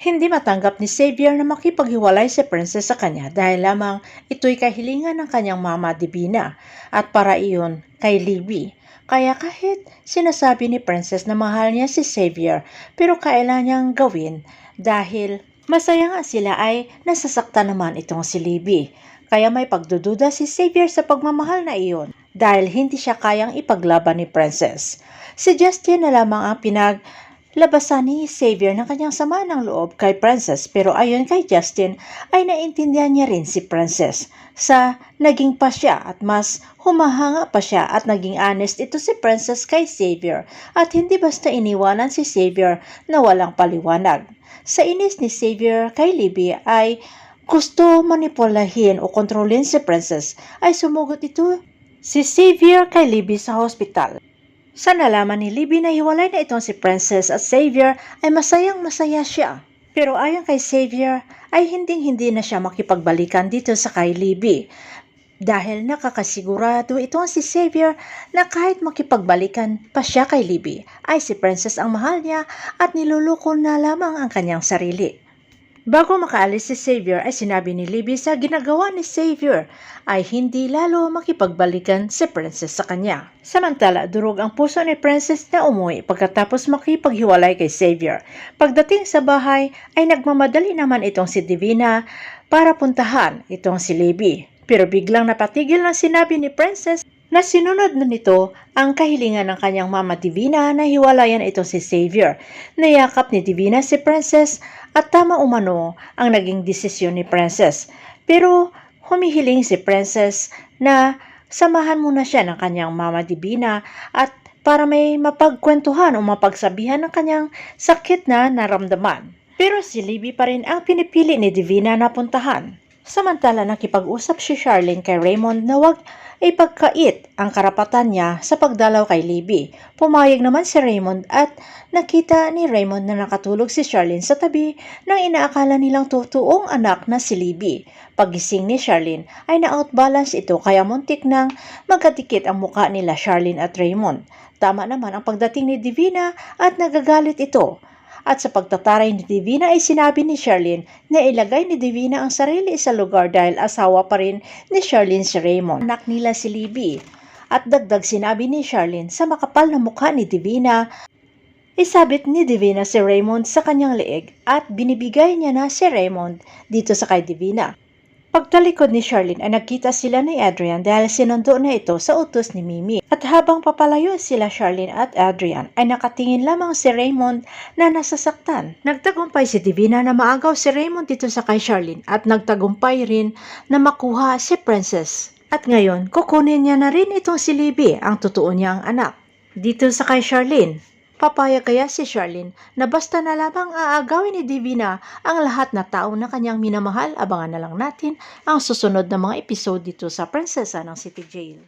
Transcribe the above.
Hindi matanggap ni Xavier na makipaghiwalay si Princess sa kanya dahil lamang ito'y kahilingan ng kanyang mama Divina at para iyon kay Libby. Kaya kahit sinasabi ni Princess na mahal niya si Xavier pero kailan niyang gawin dahil masaya nga sila ay nasasaktan naman itong si Libby. Kaya may pagdududa si Xavier sa pagmamahal na iyon dahil hindi siya kayang ipaglaban ni Princess. Si Justin na lamang ang pinag labasan ni Xavier ng kanyang sama ng loob kay Princess pero ayon kay Justin ay naintindihan niya rin si Princess sa naging pa siya at mas humahanga pa siya at naging honest ito si Princess kay Xavier at hindi basta iniwanan si Xavier na walang paliwanag. Sa inis ni Xavier kay Libby ay gusto manipulahin o kontrolin si Princess ay sumugot ito si Xavier kay Libby sa hospital. Sa nalaman ni Libby na hiwalay na itong si Princess at Xavier ay masayang masaya siya. Pero ayon kay Xavier ay hinding-hindi na siya makipagbalikan dito sa kay Libby. Dahil nakakasigurado itong si Xavier na kahit makipagbalikan pa siya kay Libby ay si Princess ang mahal niya at niluloko na lamang ang kanyang sarili. Bago makaalis si Xavier ay sinabi ni Libby sa ginagawa ni Xavier ay hindi lalo makipagbalikan si Princess sa kanya. Samantala, durog ang puso ni Princess na umuwi pagkatapos makipaghiwalay kay Xavier. Pagdating sa bahay ay nagmamadali naman itong si Divina para puntahan itong si Libby. Pero biglang napatigil ng sinabi ni Princess na sinunod na nito ang kahilingan ng kanyang mama Divina na hiwalayan ito si Xavier. Nayakap ni Divina si Princess at tama umano ang naging desisyon ni Princess. Pero humihiling si Princess na samahan muna siya ng kanyang mama Divina at para may mapagkwentuhan o mapagsabihan ng kanyang sakit na naramdaman. Pero si Libby pa rin ang pinipili ni Divina na puntahan. Samantala nakipag-usap si Charlene kay Raymond na wag ipagkait ang karapatan niya sa pagdalaw kay Libby. Pumayag naman si Raymond at nakita ni Raymond na nakatulog si Charlene sa tabi ng inaakala nilang totoong anak na si Libby. Pagising ni Charlene ay na-outbalance ito kaya muntik nang magkadikit ang muka nila Charlene at Raymond. Tama naman ang pagdating ni Divina at nagagalit ito. At sa pagtataray ni Divina ay sinabi ni Charlene na ilagay ni Divina ang sarili sa lugar dahil asawa pa rin ni Charlene si Raymond. Anak nila si Libby. At dagdag sinabi ni Charlene sa makapal na mukha ni Divina Isabit ni Divina si Raymond sa kanyang leeg at binibigay niya na si Raymond dito sa kay Divina. Pagtalikod ni Charlene ay nagkita sila ni Adrian dahil sinundo na ito sa utos ni Mimi. At habang papalayo sila Charlene at Adrian ay nakatingin lamang si Raymond na nasasaktan. Nagtagumpay si Divina na maagaw si Raymond dito sa kay Charlene at nagtagumpay rin na makuha si Princess. At ngayon, kukunin niya na rin itong si Libby, ang totoo niyang anak. Dito sa kay Charlene, Papayag kaya si Charlene na basta na lamang aagawin ni Divina ang lahat na tao na kanyang minamahal, abangan na lang natin ang susunod na mga episode dito sa Prinsesa ng City Jail.